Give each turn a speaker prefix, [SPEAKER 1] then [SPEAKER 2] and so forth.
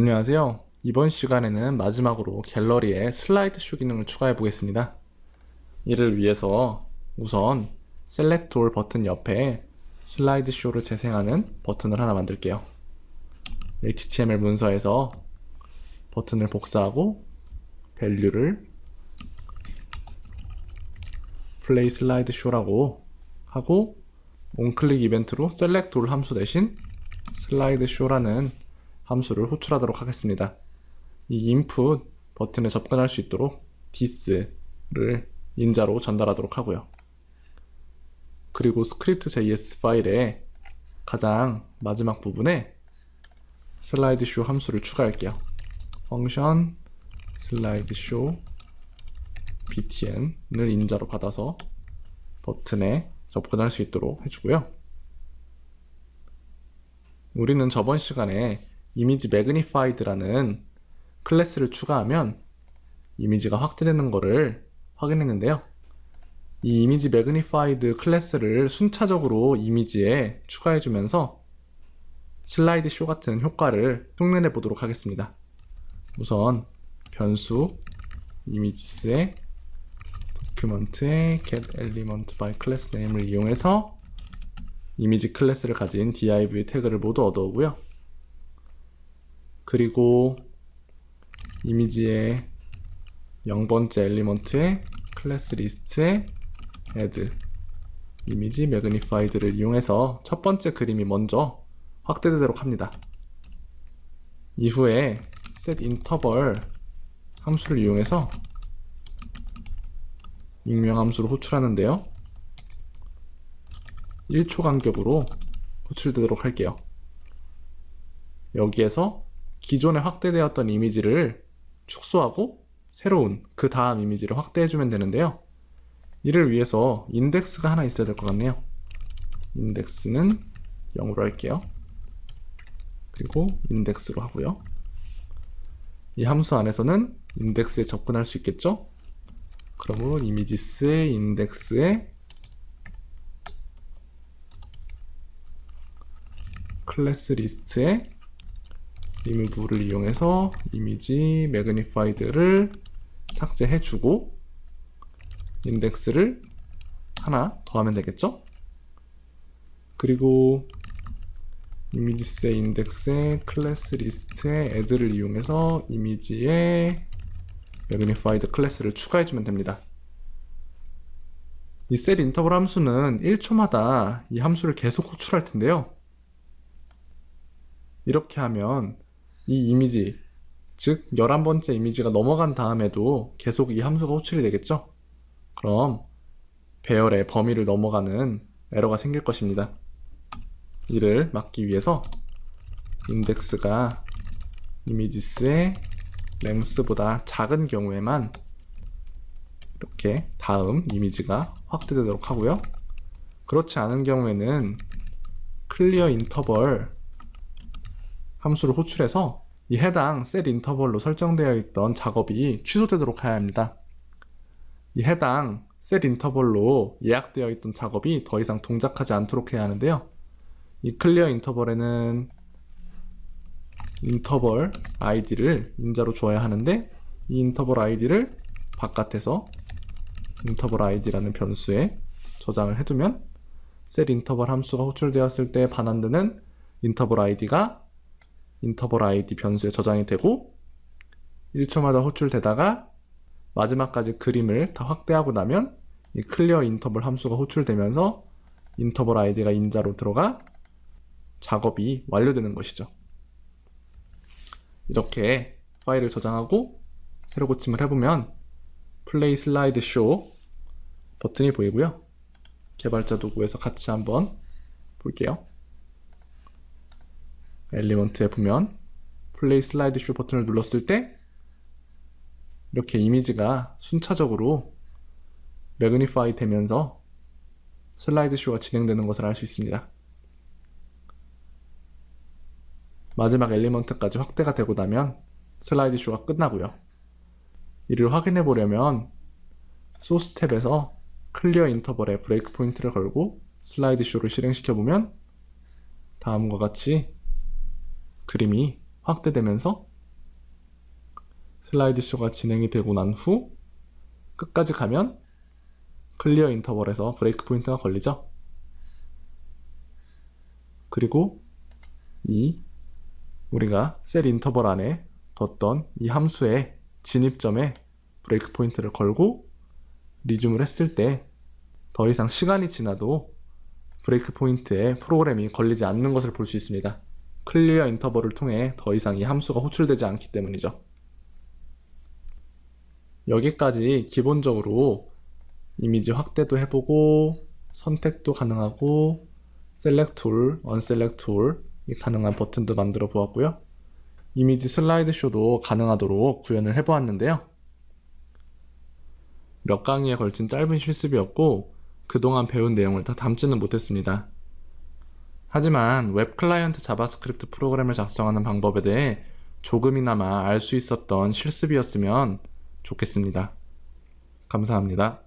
[SPEAKER 1] 안녕하세요. 이번 시간에는 마지막으로 갤러리에 슬라이드 쇼 기능을 추가해 보겠습니다. 이를 위해서 우선 셀렉트 올 버튼 옆에 슬라이드 쇼를 재생하는 버튼을 하나 만들게요. HTML 문서에서 버튼을 복사하고 밸류를 플레이 슬라이드 쇼라고 하고 온클릭 이벤트로 셀렉트 올 함수 대신 슬라이드 쇼라는 함수를 호출하도록 하겠습니다. 이 input 버튼에 접근할 수 있도록 this를 인자로 전달하도록 하고요. 그리고 script.js 파일의 가장 마지막 부분에 쇼 함수를 추가할게요. 슬라이드 쇼 btn을 인자로 받아서 버튼에 접근할 수 있도록 해주고요. 우리는 저번 시간에 이미지 매그니파이드라는 클래스를 추가하면 이미지가 확대되는 것을 확인했는데요. 이 이미지 매그니파이드 클래스를 순차적으로 이미지에 추가해주면서 슬라이드 쇼 같은 효과를 흉내내 보도록 하겠습니다. 우선 변수 이미지스의 도큐먼트의 get element by class name을 이용해서 이미지 클래스를 가진 div 태그를 모두 얻어오고요. 그리고 이미지의 0번째 엘리먼트의 클래스 리스트에 add 이미지 매그니파이드를 이용해서 첫 번째 그림이 먼저 확대되도록 합니다. 이후에 set interval 함수를 이용해서 익명 함수를 호출하는데요. 1초 간격으로 호출되도록 할게요. 여기에서 기존에 확대되었던 이미지를 축소하고 새로운 그 다음 이미지를 확대해주면 되는데요. 이를 위해서 인덱스가 하나 있어야 될 것 같네요. 인덱스는 0으로 할게요. 그리고 인덱스로 하고요. 이 함수 안에서는 인덱스에 접근할 수 있겠죠? 그러므로 이미지스의 인덱스에 클래스 리스트에 리무브를 이용해서 이미지 매그니파이드를 삭제해주고 인덱스를 하나 더하면 되겠죠? 그리고 이미지스의 인덱스에 클래스 리스트에 add를 이용해서 이미지에 매그니파이드 클래스를 추가해주면 됩니다. 이 set 인터벌 함수는 1초마다 이 함수를 계속 호출할 텐데요. 이렇게 하면 이 이미지, 즉 11번째 이미지가 넘어간 다음에도 계속 이 함수가 호출이 되겠죠? 그럼 배열의 범위를 넘어가는 에러가 생길 것입니다. 이를 막기 위해서 인덱스가 이미지스의 랭스보다 작은 경우에만 이렇게 다음 이미지가 확대되도록 하고요. 그렇지 않은 경우에는 클리어 인터벌 함수를 호출해서 이 해당 셀 인터벌로 설정되어 있던 작업이 취소되도록 해야 합니다. 이 해당 셀 인터벌로 예약되어 있던 작업이 더 이상 동작하지 않도록 해야 하는데요. 이 클리어 인터벌에는 인터벌 아이디를 인자로 주어야 하는데 이 인터벌 아이디를 바깥에서 인터벌 아이디라는 변수에 저장을 해두면 셀 인터벌 함수가 호출되었을 때 반환되는 인터벌 아이디가 인터벌 아이디 변수에 저장이 되고 1초마다 호출되다가 마지막까지 그림을 다 확대하고 나면 이 클리어 인터벌 함수가 호출되면서 인터벌 아이디가 인자로 들어가 작업이 완료되는 것이죠. 이렇게 파일을 저장하고 새로 고침을 해보면 플레이 슬라이드 쇼 버튼이 보이고요. 개발자 도구에서 같이 한번 볼게요. 엘리먼트에 보면 플레이 슬라이드 쇼 버튼을 눌렀을 때 이렇게 이미지가 순차적으로 매그니파이 되면서 슬라이드 쇼가 진행되는 것을 알 수 있습니다. 마지막 엘리먼트까지 확대가 되고 나면 슬라이드 쇼가 끝나고요. 이를 확인해 보려면 소스 탭에서 클리어 인터벌에 브레이크 포인트를 걸고 슬라이드 쇼를 실행시켜 보면 다음과 같이 그림이 확대되면서 슬라이드 쇼가 진행이 되고 난 후 끝까지 가면 클리어 인터벌에서 브레이크 포인트가 걸리죠. 그리고 이 우리가 셀 인터벌 안에 뒀던 이 함수의 진입점에 브레이크 포인트를 걸고 리줌을 했을 때 더 이상 시간이 지나도 브레이크 포인트에 프로그램이 걸리지 않는 것을 볼 수 있습니다. 클리어 인터벌을 통해 더 이상 이 함수가 호출되지 않기 때문이죠. 여기까지 기본적으로 이미지 확대도 해보고 선택도 가능하고 셀렉트 툴, 언셀렉트 툴이 가능한 버튼도 만들어 보았고요. 이미지 슬라이드 쇼도 가능하도록 구현을 해보았는데요. 몇 강의에 걸친 짧은 실습이었고 그동안 배운 내용을 다 담지는 못했습니다. 하지만 웹 클라이언트 자바스크립트 프로그램을 작성하는 방법에 대해 조금이나마 알 수 있었던 실습이었으면 좋겠습니다. 감사합니다.